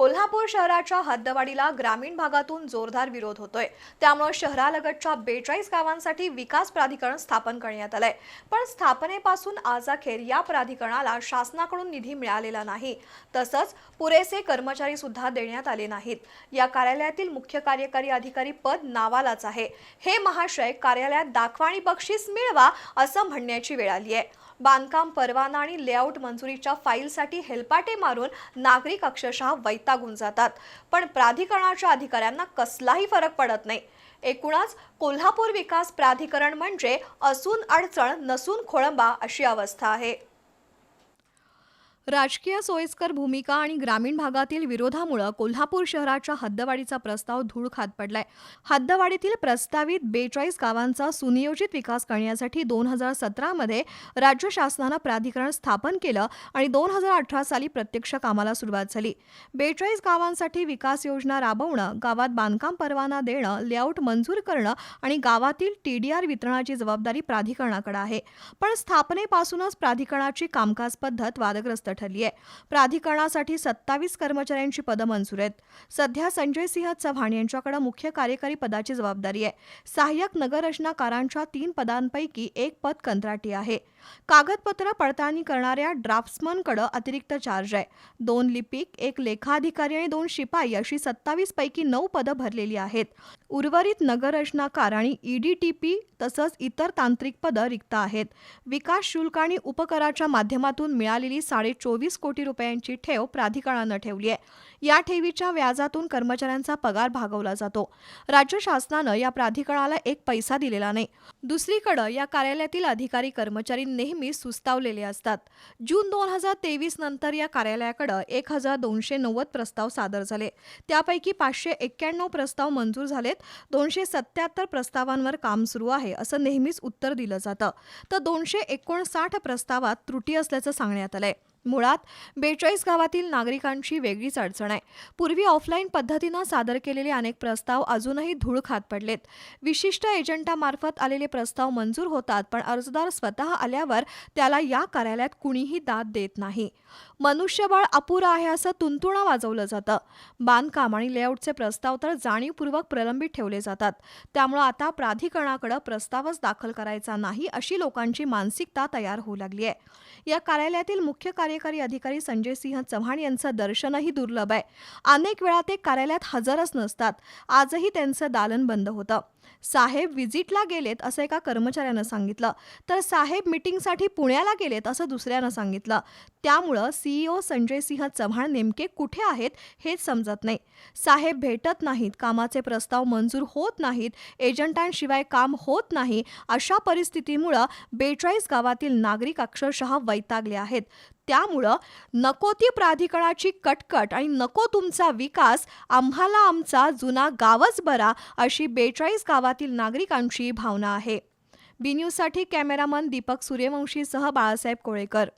कोल्हापूर शहराच्या हद्दवाडीला ग्रामीण भागातून जोरदार विरोध होतोय. त्यामुळे शहरालगतच्या बेचाळीस गावांसाठी विकास प्राधिकरण स्थापन करण्यात आलंय. पण स्थापनेपासून आजाखेर या प्राधिकरणाला शासनाकडून निधी मिळालेला नाही. तसंच पुरेसे कर्मचारी सुद्धा देण्यात आले नाहीत. या कार्यालयातील मुख्य कार्यकारी अधिकारी पद नावालाच आहे. हे महाशय कार्यालयात दाखवा आणि बक्षीस मिळवा असं म्हणण्याची वेळ आली आहे. बांधकाम परवाना आणि लेआउट मंजुरीच्या फाईलसाठी हेलपाटे मारून नागरिक अक्षरशः वैतागून जातात. पण प्राधिकरणाच्या अधिकाऱ्यांना कसलाही फरक पडत नाही. एकूणच कोल्हापूर विकास प्राधिकरण म्हणजे असून अडचण नसून खोळंबा अशी अवस्था आहे. राजकीय सोयीस्कर भूमिका आणि ग्रामीण भागातील विरोधामुळे कोल्हापूर शहराच्या हद्दवाढीचा प्रस्ताव धूळ खात पडलाय. हद्दवाढीतील प्रस्तावित बेचाळीस गावांचा सुनियोजित विकास करण्यासाठी दोन हजार सतरामध्ये राज्य शासनानं प्राधिकरण स्थापन केलं आणि दोन हजार अठरा साली प्रत्यक्ष कामाला सुरुवात झाली. बेचाळीस गावांसाठी विकास योजना राबवणं गावात बांधकाम परवाना देणं लेआउट मंजूर करणं आणि गावातील टीडीआर वितरणाची जबाबदारी प्राधिकरणाकडे आहे. पण स्थापनेपासूनच प्राधिकरणाची कामकाज पद्धत वादग्रस्त ठरली आहे. प्राधिकरणासाठी सत्तावीस कर्मचाऱ्यांची पदं मंजूर आहेत. सध्या संजय सिंह चव्हाण यांच्याकडे मुख्य कार्यकारी पदाची जबाबदारी आहे. सहाय्यक नगररचनाकारांच्या तीन पदांपैकी एक पद कंत्राटी आहे. कागदपत्र पडताळणी करणाऱ्या ड्राफ्ट्समनकडे अतिरिक्त चार्ज आहे. दोन लिपिक एक लेखाधिकारी आणि दोन शिपाई अशी सत्तावीस पैकी नऊ पदं भरलेली आहेत. उर्वरित नगररचनाकार आणि ईडीटीपी तसंच इतर तांत्रिक पदं रिक्त आहेत. विकास शुल्क आणि उपकराच्या माध्यमातून मिळालेली साडे चोवीस कोटी रुपयांची ठेव प्राधिकरणानं ठेवली आहे. या ठेवीच्या व्याजातून कर्मचाऱ्यांचा पगार भागवला जातो. राज्य शासनानं या प्राधिकरणाला एक पैसा दिलेला नाही. दुसरीकडं या कार्यालयातील अधिकारी कर्मचारी नेहमी सुस्तावलेले असतात. जून दोन हजार तेवीस नंतर या कार्यालयाकडं एक हजार दोनशे नव्वद प्रस्ताव सादर झाले. त्यापैकी पाचशे एक्क्याण्णव प्रस्ताव मंजूर झालेत. दोनशे सत्याहत्तर प्रस्तावांवर काम सुरू आहे असं नेहमीच उत्तर दिलं जातं. तर दोनशे एकोणसाठ प्रस्तावात त्रुटी असल्याचं सांगण्यात आलंय. मुळात बेचाळीस गावातील नागरिकांची वेगळीच अडचण आहे. पूर्वी ऑफलाईन पद्धतीनं सादर केलेले अनेक प्रस्ताव अजूनही धूळ खात पडलेत. विशिष्ट एजंटामार्फत आलेले प्रस्ताव मंजूर होतात पण अर्जदार स्वतः आल्यावर त्याला या कार्यालयात कुणीही दाद देत नाही. मनुष्यबळ अपुरं आहे असं तुंतुणं वाजवलं जातं. बांधकाम आणि लेआउटचे प्रस्ताव तर जाणीवपूर्वक प्रलंबित ठेवले जातात. त्यामुळं आता प्राधिकरणाकडे प्रस्तावच दाखल करायचा नाही अशी लोकांची मानसिकता तयार होऊ लागली आहे. या कार्यालयातील मुख्य कार्य कार्यकारी अधिकारी संजय सिंह चव्हाण यांचं दर्शनही दुर्लभ आहे. अनेक वेळा ते कार्यालयात हजरच नसतात. आजही त्यांचं दालन बंद होतं. साहेब व्हिजिटला गेलेत असं एका कर्मचाऱ्यानं सांगितलं. तर साहेब मिटिंगसाठी पुण्याला गेलेत असं दुसऱ्यानं सांगितलं. त्यामुळं सीईओ संजय सिंह चव्हाण नेमके कुठे आहेत हेच समजत नाही. साहेब भेटत नाहीत कामाचे प्रस्ताव मंजूर होत नाहीत एजंटांशिवाय काम होत नाही अशा परिस्थितीमुळं बेचाळीस गावातील नागरिक अक्षरशः वैतागले आहेत. त्यामुळं नको ती प्राधिकरणाची कटकट आणि नको तुमचा विकास आम्हाला आमचा जुना गावच बरा अशी बेचाळीस गावातील नागरिकांची भावना आहे. बी न्यूजसाठी कॅमेरामन दीपक सूर्यवंशीसह बाळासाहेब कोळेकर.